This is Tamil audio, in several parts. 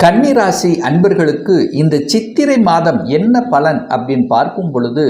கன்னிராசி அன்பர்களுக்கு இந்த சித்திரை மாதம் என்ன பலன் அப்படின்னு பார்க்கும் பொழுது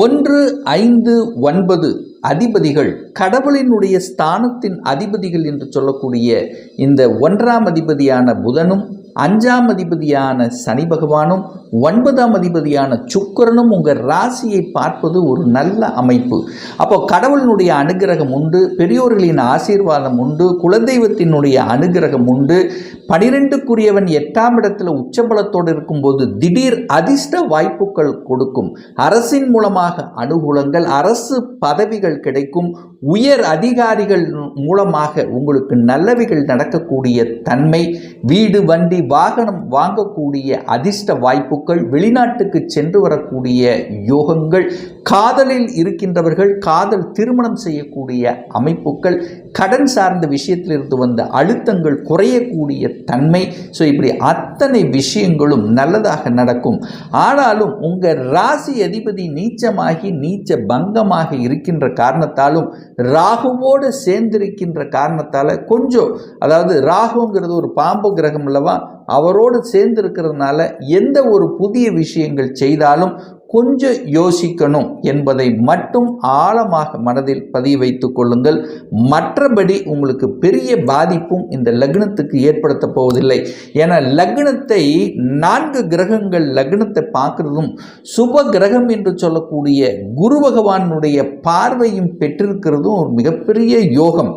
ஒன்று ஐந்து ஒன்பது அதிபதிகள் கடவுளினுடைய ஸ்தானத்தின் அதிபதிகள் என்று சொல்லக்கூடிய இந்த ஒன்றாம் அதிபதியான புதனும் அஞ்சாம் அதிபதியான சனி பகவானும் ஒன்பதாம் அதிபதியான சுக்கரனும் உங்கள் ராசியை பார்ப்பது ஒரு நல்ல அமைப்பு. அப்போ கடவுளினுடைய அனுகிரகம் உண்டு பெரியோர்களின் ஆசீர்வாதம் உண்டு குலதெய்வத்தினுடைய அனுகிரகம் உண்டு. பனிரெண்டுக்குரியவன் எட்டாம் இடத்துல உச்சபலத்தோடு இருக்கும்போது திடீர் அதிர்ஷ்ட வாய்ப்புகள் கொடுக்கும். அரசின் மூலமாக அனுகூலங்கள் அரசு பதவிகள் கிடைக்கும். உயர் அதிகாரிகள் மூலமாக உங்களுக்கு நல்லவைகள் நடக்கக்கூடிய தன்மை. வீடு வண்டி வாகனம் வாங்கக்கூடிய அதிர்ஷ்ட வாய்ப்பு வாய்ப்புகள் வெளிநாட்டுக்கு சென்று வரக்கூடிய யோகங்கள் காதலில் இருக்கின்றவர்கள் காதல் திருமணம் செய்யக்கூடிய அமைப்புகள் கடன் சார்ந்த விஷயத்திலிருந்து வந்த அழுத்தங்கள் குறையக்கூடிய தன்மை. ஸோ இப்படி அத்தனை விஷயங்களும் நல்லதாக நடக்கும். ஆனாலும் உங்கள் ராசி அதிபதி நீச்சமாகி நீச்ச பங்கமாக இருக்கின்ற காரணத்தாலும் ராகுவோடு சேர்ந்திருக்கின்ற காரணத்தால் கொஞ்சம் அதாவது ராகுங்கிறது ஒரு பாம்பு கிரகம் அல்லவா அவரோடு சேர்ந்து இருக்கிறதுனால எந்த ஒரு புதிய விஷயங்கள் செய்தாலும் கொஞ்சம் யோசிக்கணும் என்பதை மட்டும் ஆழமாக மனதில் பதிய வைத்து கொள்ளுங்கள். மற்றபடி உங்களுக்கு பெரிய பாதிப்பும் இந்த லக்னத்துக்கு ஏற்படுத்த போவதில்லை. ஏன்னா லக்னத்தை நான்கு கிரகங்கள் லக்னத்தை பார்க்குறதும் சுப கிரகம் என்று சொல்லக்கூடிய குரு பகவானுடைய பார்வையும் பெற்றிருக்கிறதும் ஒரு மிகப்பெரிய யோகம்.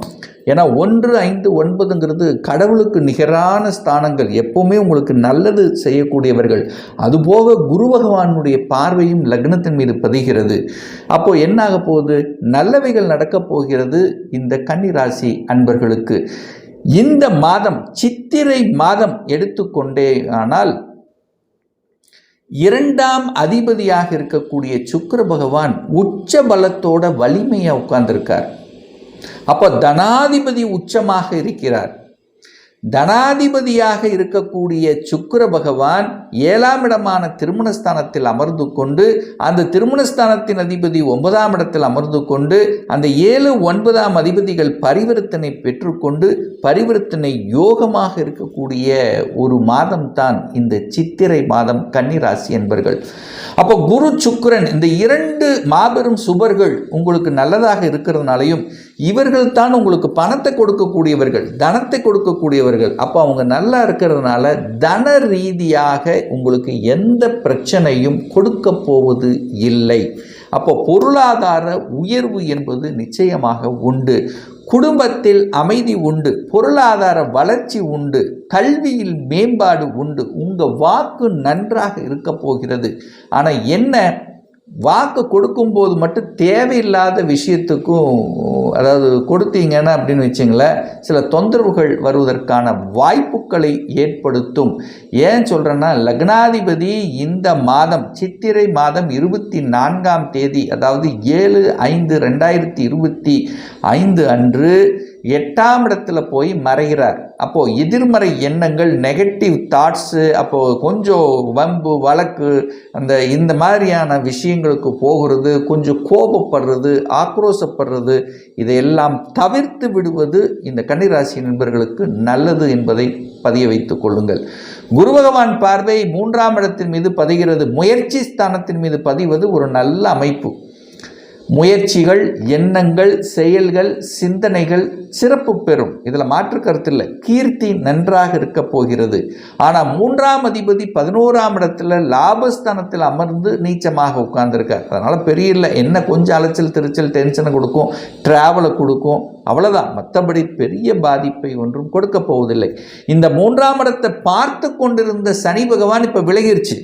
ஏன்னா ஒன்று ஐந்து ஒன்பதுங்கிறது கடவுளுக்கு நிகரான ஸ்தானங்கள். எப்போவுமே உங்களுக்கு நல்லது செய்யக்கூடியவர்கள். அதுபோக குரு பகவானுடைய பார்வையும் லக்னத்தின் மீது பதிகிறது. அப்போது என்னாக போகுது? நல்லவைகள் நடக்கப் போகிறது இந்த கன்னிராசி அன்பர்களுக்கு. இந்த மாதம் சித்திரை மாதம் எடுத்துக்கொண்டே ஆனால் இரண்டாம் அதிபதியாக இருக்கக்கூடிய சுக்கர பகவான் உச்ச பலத்தோட வலிமையாக உட்கார்ந்திருக்கார். அப்போ தனாதிபதி உச்சமாக இருக்கிறார். தனாதிபதியாக இருக்கக்கூடிய சுக்கிர பகவான் ஏழாம் இடமான திருமணஸ்தானத்தில் அமர்ந்து கொண்டு அந்த திருமணஸ்தானத்தின் அதிபதி ஒன்பதாம் இடத்தில் அமர்ந்து கொண்டு அந்த ஏழு ஒன்பதாம் அதிபதிகள் பரிவர்த்தனை பெற்றுக்கொண்டு பரிவர்த்தனை யோகமாக இருக்கக்கூடிய ஒரு மாதம் தான் இந்த சித்திரை மாதம் கன்னிராசி என்பர்கள். அப்போ குரு சுக்கரன் இந்த இரண்டு மாபெரும் சுபர்கள் உங்களுக்கு நல்லதாக இருக்கிறதுனாலையும் இவர்கள் தான் உங்களுக்கு பணத்தை கொடுக்கக்கூடியவர்கள் தனத்தை கொடுக்கக்கூடியவர்கள். அப்போ அவங்க நல்லா இருக்கிறதுனால தன ரீதியாக உங்களுக்கு எந்த பிரச்சனையும் கொடுக்க போவது இல்லை. அப்போ பொருளாதார உயர்வு என்பது நிச்சயமாக உண்டு. குடும்பத்தில் அமைதி உண்டு பொருளாதார வளர்ச்சி உண்டு கல்வியில் மேம்பாடு உண்டு. உங்கள் வாக்கு நன்றாக இருக்க போகிறது. ஆனால் என்ன? வாக்கு கொடுக்கும்போது மட்டும் தேவையில்லாத விஷயத்துக்கும் அதாவது கொடுத்தீங்கன்னா அப்படின்னு வச்சிங்களேன் சில தொந்தரவுகள் வருவதற்கான வாய்ப்புகளை ஏற்படுத்தும். ஏன் சொல்கிறேன்னா லக்னாதிபதி இந்த மாதம் சித்திரை மாதம் இருபத்தி நான்காம் தேதி அதாவது ஏழு ஐந்து ரெண்டாயிரத்தி இருபத்தி ஐந்து அன்று எட்டாம் இடத்துல போய் மறைகிறார். அப்போது எதிர்மறை எண்ணங்கள் நெகட்டிவ் தாட்ஸு அப்போது கொஞ்சம் வம்பு வழக்கு அந்த இந்த மாதிரியான விஷயங்களுக்கு போகிறது கொஞ்சம் கோபப்படுறது ஆக்ரோசப்படுறது இதையெல்லாம் தவிர்த்து விடுவது இந்த கன்னிராசி நண்பர்களுக்கு நல்லது என்பதை பதிய வைத்துக் கொள்ளுங்கள். குரு பகவான் பார்வை மூன்றாம் இடத்தின் மீது பதிகிறது முயற்சி ஸ்தானத்தின் மீது பதிவது ஒரு நல்ல அமைப்பு. முயற்சிகள் எண்ணங்கள் செயல்கள் சிந்தனைகள் சிறப்பு பெறும். இதில் மாற்று கருத்தில் கீர்த்தி நன்றாக இருக்க போகிறது. ஆனால் மூன்றாம் அதிபதி பதினோராம் இடத்துல லாபஸ்தானத்தில் அமர்ந்து நீச்சமாக உட்கார்ந்துருக்கார். அதனால் பெரிய இல்லை. என்ன கொஞ்சம் அலைச்சல் திருச்சல் டென்ஷனை கொடுக்கும் ட்ராவலை கொடுக்கும் அவ்வளோதான் மற்றபடி பெரிய பாதிப்பை ஒன்றும் கொடுக்க போவதில்லை. இந்த மூன்றாம் இடத்தை பார்த்து கொண்டிருந்த சனி பகவான் இப்போ விலகிருச்சு.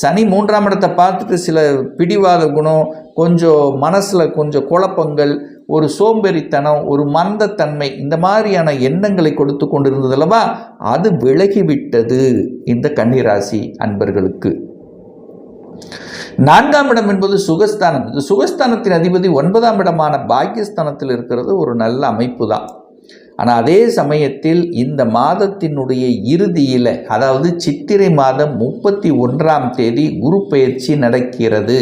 சனி மூன்றாம் இடத்தை பார்த்துட்டு சில பிடிவாத குணம் கொஞ்சம் மனசில் கொஞ்சம் குழப்பங்கள் ஒரு சோம்பேறித்தனம் ஒரு மந்தத்தன்மை இந்த மாதிரியான எண்ணங்களை கொடுத்து கொண்டிருந்தது அல்லவா? அது விலகிவிட்டது இந்த கன்னிராசி அன்பர்களுக்கு. நான்காம் இடம் என்பது சுகஸ்தானம். இந்த சுகஸ்தானத்தின் அதிபதி ஒன்பதாம் இடமான பாக்கியஸ்தானத்தில் இருக்கிறது. ஒரு நல்ல அமைப்பு தான். ஆனால் அதே சமயத்தில் இந்த மாதத்தினுடைய இறுதியில் அதாவது சித்திரை மாதம் முப்பத்தி ஒன்றாம் தேதி குரு பயிற்சி நடக்கிறது.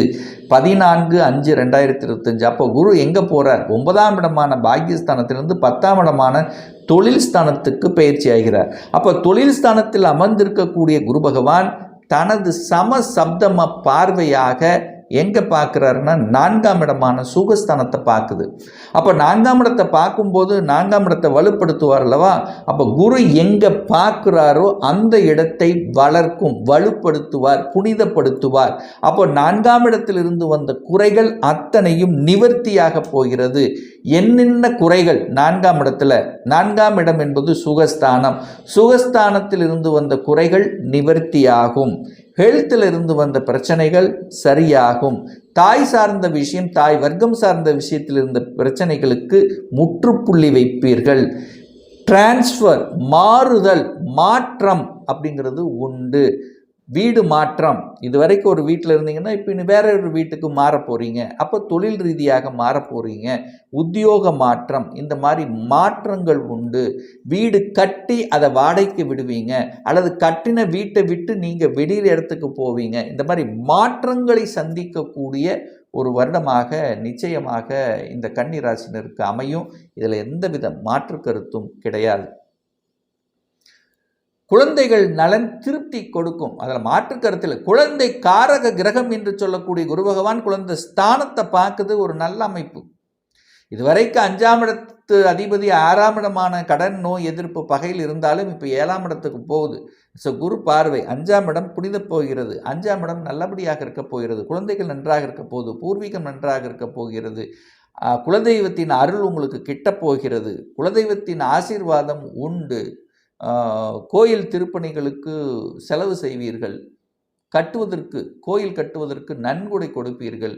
பதினான்கு அஞ்சு ரெண்டாயிரத்தி இருபத்தஞ்சு. அப்போ குரு எங்கே போகிறார் ஒன்பதாம் இடமான பாக்கியஸ்தானத்திலிருந்து பத்தாம் இடமான தொழில் ஸ்தானத்துக்கு பயிற்சி ஆகிறார். அப்போ தொழில் ஸ்தானத்தில் அமர்ந்திருக்கக்கூடிய குரு பகவான் தனது சம சப்தம பார்வையாக எங்கே பார்க்குறாருன்னா நான்காம் இடமான சுகஸ்தானத்தை பார்க்குது. அப்போ நான்காம் இடத்தை பார்க்கும்போது நான்காம் இடத்தை வலுப்படுத்துவார் அல்லவா? அப்போ குரு எங்கே பார்க்குறாரோ அந்த இடத்தை வளர்க்கும் வலுப்படுத்துவார் புனிதப்படுத்துவார். அப்போ நான்காம் இடத்திலிருந்து வந்த குறைகள் அத்தனையும் நிவர்த்தியாக போகிறது. என்னென்ன குறைகள் நான்காம் இடத்துல? நான்காம் இடம் என்பது சுகஸ்தானம். சுகஸ்தானத்திலிருந்து வந்த குறைகள் நிவர்த்தியாகும். ஹெல்த்தில் இருந்து வந்த பிரச்சனைகள் சரியாகும். தாய் சார்ந்த விஷயம் தாய் வர்க்கம் சார்ந்த விஷயத்தில் இருந்த பிரச்சனைகளுக்கு முற்றுப்புள்ளி வைப்பீர்கள். டிரான்ஸ்ஃபர் மாறுதல் மாற்றம் அப்படிங்கிறது உண்டு. வீடு மாற்றம். இது வரைக்கும் ஒரு வீட்டில் இருந்தீங்கன்னா இப்போ இனி வேற ஒரு வீட்டுக்கு மாற போகிறீங்க அப்போ தொழில் ரீதியாக மாற போகிறீங்க உத்தியோக மாற்றம். இந்த மாதிரி மாற்றங்கள் உண்டு. வீடு கட்டி அதை வாடகைக்கு விடுவீங்க. அல்லது கட்டின வீட்டை விட்டு நீங்கள் வெளியில் இடத்துக்கு போவீங்க. இந்த மாதிரி மாற்றங்களை சந்திக்கக்கூடிய ஒரு வருடமாக நிச்சயமாக இந்த கன்னி ராசினருக்கு அமையும். இதில் எந்தவித மாற்று கருத்தும் கிடையாது. குழந்தைகள் நலன் திருப்தி கொடுக்கும். அதில் மாற்று கருத்தில் குழந்தை காரக கிரகம் என்று சொல்லக்கூடிய குரு பகவான் குழந்தை ஸ்தானத்தை பார்க்குது ஒரு நல்ல அமைப்பு. இதுவரைக்கும் அஞ்சாம் இடத்து அதிபதி ஆறாம் இடமான கடன் நோய் எதிர்ப்பு பகையில் இருந்தாலும் இப்போ ஏழாம் இடத்துக்கு போகுது. ஸோ குரு பார்வை அஞ்சாம் இடம் புனித போகிறது. அஞ்சாம் இடம் நல்லபடியாக இருக்க போகிறது. குழந்தைகள் நன்றாக இருக்க போகுது. பூர்வீகம் நன்றாக இருக்க போகிறது. குலதெய்வத்தின் அருள் உங்களுக்கு கிட்ட போகிறது. குலதெய்வத்தின் ஆசீர்வாதம் உண்டு. கோயில் திருப்பணிகளுக்கு செலவு செய்வீர்கள். கட்டுவதற்கு கோயில் கட்டுவதற்கு நன்கொடை கொடுப்பீர்கள்.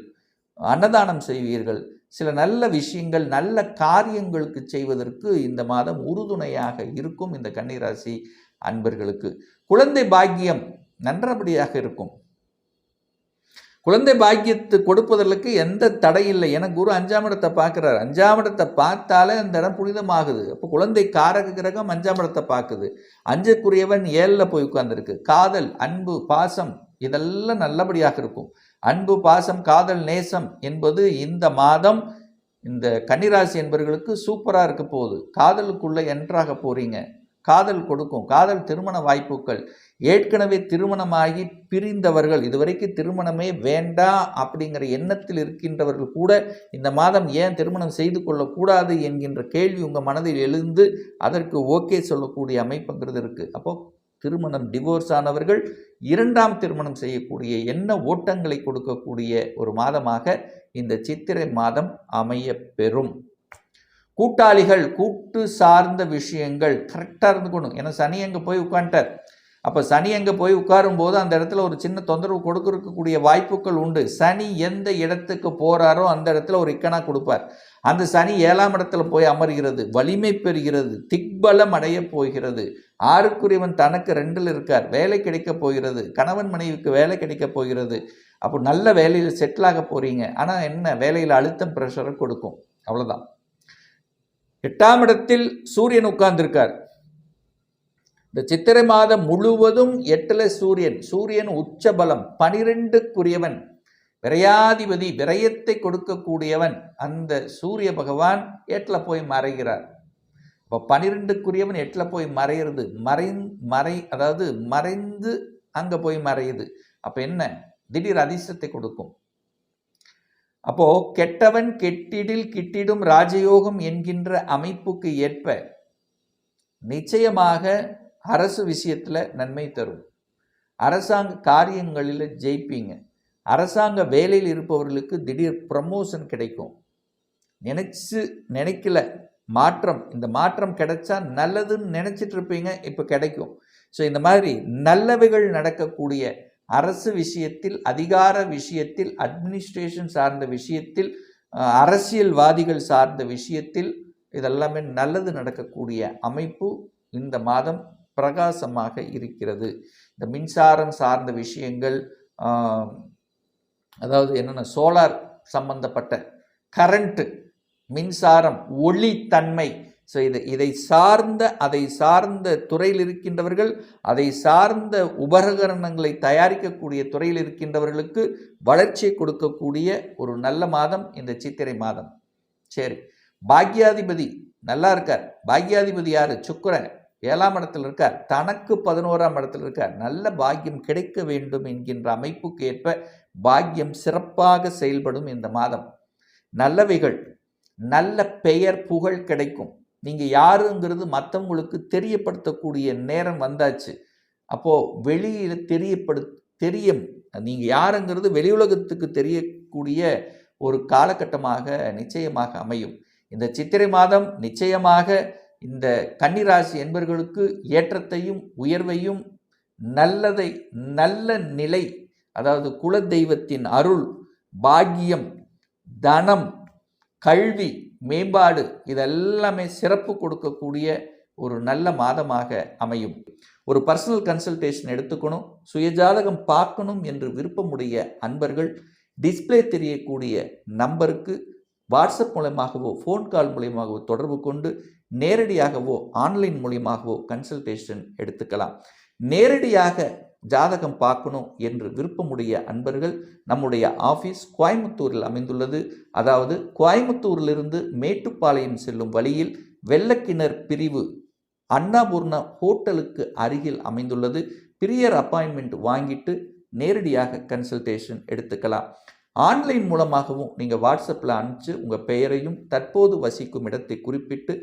அன்னதானம் செய்வீர்கள். சில நல்ல விஷயங்கள் நல்ல காரியங்களுக்கு செய்வதற்கு இந்த மாதம் உறுதுணையாக இருக்கும் இந்த கன்னிராசி அன்பர்களுக்கு. குழந்தை பாக்கியம் நன்றபடியாக இருக்கும். குழந்தை பாக்கியத்து கொடுப்பதற்கு எந்த தடை இல்லை. என குரு அஞ்சாம் இடத்தை பார்க்குறாரு. அஞ்சாம் இடத்தை பார்த்தாலே அந்த இடம் புனிதமாகுது. அப்போ குழந்தை காரக கிரகம் அஞ்சாம் இடத்தை பார்க்குது. அஞ்சுக்குரியவன் ஏழில் போய் உட்கார்ந்துருக்கு. காதல் அன்பு பாசம் இதெல்லாம் நல்லபடியாக இருக்கும். அன்பு பாசம் காதல் நேசம் என்பது இந்த மாதம் இந்த கன்னிராசி என்பவர்களுக்கு சூப்பராக இருக்க போகுது. காதலுக்குள்ளே என்றாக போகிறீங்க காதல் கொடுக்கும். காதல் திருமண வாய்ப்புகள். ஏற்கனவே திருமணமாகி பிரிந்தவர்கள் இதுவரைக்கும் திருமணமே வேண்டாம் அப்படிங்கிற எண்ணத்தில் இருக்கின்றவர்கள் கூட இந்த மாதம் ஏன் திருமணம் செய்து கொள்ளக்கூடாது என்கின்ற கேள்வி உங்கள் மனதில் எழுந்து அதற்கு ஓகே சொல்லக்கூடிய அமைப்புங்கிறது இருக்குது அப்போது திருமணம் டிவோர்ஸ் ஆனவர்கள் இரண்டாம் திருமணம் செய்யக்கூடிய என்ன ஓட்டங்களை கொடுக்கக்கூடிய ஒரு மாதமாக இந்த சித்திரை மாதம் அமைய பெறும் கூட்டாளிகள் கூட்டு சார்ந்த விஷயங்கள் கரெக்டாக இருந்துக்கணும். ஏன்னா சனி அங்கே போய் உட்காந்துட்டார் அப்போ சனி அங்கே போய் உட்காரும்போது அந்த இடத்துல ஒரு சின்ன தொந்தரவு கொடுக்கறக்கூடிய வாய்ப்புகள் உண்டு. சனி எந்த இடத்துக்கு போகிறாரோ அந்த இடத்துல ஒரு இக்கனா கொடுப்பார். அந்த சனி ஏழாம் இடத்துல போய் அமர்கிறது வலிமை பெறுகிறது திக்பலம் அடைய போகிறது. ஆறுக்குரியவன் தனக்கு ரெண்டில் இருக்கார். வேலை கிடைக்க போகிறது. கணவன் மனைவிக்கு வேலை கிடைக்க போகிறது. அப்போ நல்ல வேலையில் செட்டில் ஆக போகிறீங்க ஆனால் என்ன? வேலையில் அழுத்தம் ப்ரெஷரை கொடுக்கும். அவ்வளோதான் எட்டாம் இடத்தில் சூரியன் உட்கார்ந்திருக்கார். இந்த சித்திரை மாதம் முழுவதும் எட்டில் சூரியன். சூரியன் உச்சபலம் பனிரெண்டுக்குரியவன். விரையாதிபதி விரயத்தை கொடுக்கக்கூடியவன். அந்த சூரிய பகவான் எட்டில் போய் மறைகிறார். இப்போ பனிரெண்டுக்குரியவன் எட்டில் போய் மறையிறது. மறை மறை அதாவது மறைந்து அங்கே போய் மறையுது. அப்போ என்ன? திடீர் அதிர்ஷ்டத்தை கொடுக்கும். அப்போ கெட்டவன் கெட்டிடில் கிட்டிடும் ராஜயோகம் என்கின்ற அமைப்புக்கு ஏற்ப நிச்சயமாக அரசு விஷயத்தில் நன்மை தரும். அரசாங்க காரியங்களில் ஜெயிப்பீங்க. அரசாங்க வேலையில் இருப்பவர்களுக்கு திடீர் ப்ரமோஷன் கிடைக்கும். நினச்சி நினைக்கல மாற்றம். இந்த மாற்றம் கிடைச்சா நல்லதுன்னு நினச்சிட்ருப்பீங்க இப்போ கிடைக்கும். ஸோ இந்த மாதிரி நல்லவைகள் நடக்கக்கூடிய அரசு விஷயத்தில் அதிகார விஷயத்தில் அட்மினிஸ்ட்ரேஷன் சார்ந்த விஷயத்தில் அரசியல்வாதிகள் சார்ந்த விஷயத்தில் இதெல்லாமே நல்லது நடக்கக்கூடிய அமைப்பு இந்த மாதம் பிரகாசமாக இருக்கிறது. இந்த மின்சாரம் சார்ந்த விஷயங்கள் அதாவது என்னென்ன சோலார் சம்பந்தப்பட்ட கரண்ட்டு மின்சாரம் ஒளித்தன்மை ஸோ இதை இதை சார்ந்த அதை சார்ந்த துறையில் இருக்கின்றவர்கள் அதை சார்ந்த உபகரணங்களை தயாரிக்கக்கூடிய துறையில் இருக்கின்றவர்களுக்கு வளர்ச்சியை கொடுக்கக்கூடிய ஒரு நல்ல மாதம் இந்த சித்திரை மாதம். சரி. பாக்யாதிபதி நல்லா இருக்கார். பாக்யாதிபதி யார்? சுக்கிரன். ஏழாம் இடத்தில் இருக்கார். தனக்கு பதினோராம் இடத்தில் இருக்கார். நல்ல பாக்கியம் கிடைக்க வேண்டும் என்கின்ற அமைப்புக்கு ஏற்ப பாக்கியம் சிறப்பாக செயல்படும் இந்த மாதம். நல்லவைகள் நல்ல பெயர் புகழ் கிடைக்கும். நீங்கள் யாருங்கிறது மற்றவங்களுக்கு தெரியப்படுத்தக்கூடிய நேரம் வந்தாச்சு. அப்போது வெளியில் தெரியப்படு தெரியும். நீங்கள் யாருங்கிறது வெளி உலகத்துக்கு தெரியக்கூடிய ஒரு காலகட்டமாக நிச்சயமாக அமையும். இந்த சித்திரை மாதம் நிச்சயமாக இந்த கன்னிராசி என்பவர்களுக்கு ஏற்றத்தையும் உயர்வையும் நல்லதை நல்ல நிலை அதாவது குலதெய்வத்தின் அருள் பாக்கியம் தனம் கல்வி மேம்பாடு இதெல்லாமே சிறப்பு கொடுக்கக்கூடிய ஒரு நல்ல மாதமாக அமையும். ஒரு பர்சனல் கன்சல்டேஷன் எடுத்துக்கணும் சுயஜாதகம் பார்க்கணும் என்று விருப்பமுடைய அன்பர்கள் டிஸ்ப்ளே தெரியக்கூடிய நம்பருக்கு வாட்ஸ்அப் மூலயமாகவோ ஃபோன் கால் மூலியமாகவோ தொடர்பு கொண்டு நேரடியாகவோ ஆன்லைன் மூலியமாகவோ கன்சல்டேஷன் எடுத்துக்கலாம். நேரடியாக ஜாதகம் பார்க்கணும் என்று விருப்பமுடைய அன்பர்கள் நம்முடைய ஆஃபீஸ் கோயம்புத்தூரில் அமைந்துள்ளது. அதாவது கோயம்புத்தூரிலிருந்து மேட்டுப்பாளையம் செல்லும் வழியில் வெள்ளக்கிணர் பிரிவு அன்னபூர்ண ஹோட்டலுக்கு அருகில் அமைந்துள்ளது. பிரியர் அப்பாயின்மெண்ட் வாங்கிட்டு நேரடியாக கன்சல்டேஷன் எடுத்துக்கலாம். ஆன்லைன் மூலமாகவும் நீங்கள் வாட்ஸ்அப்பில் அனுப்பிச்சு உங்கள் பெயரையும் தற்போது வசிக்கும் இடத்தை குறிப்பிட்டு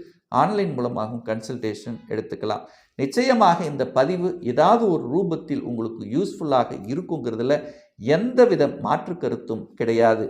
ஆன்லைன் மூலமாகவும் கன்சல்டேஷன் எடுத்துக்கலாம். நிச்சயமாக இந்த பதிவு ஏதாவது ஒரு ரூபத்தில் உங்களுக்கு யூஸ்ஃபுல்லாக இருக்குங்கிறதுல எந்தவித மாற்று கருத்தும் கிடையாது.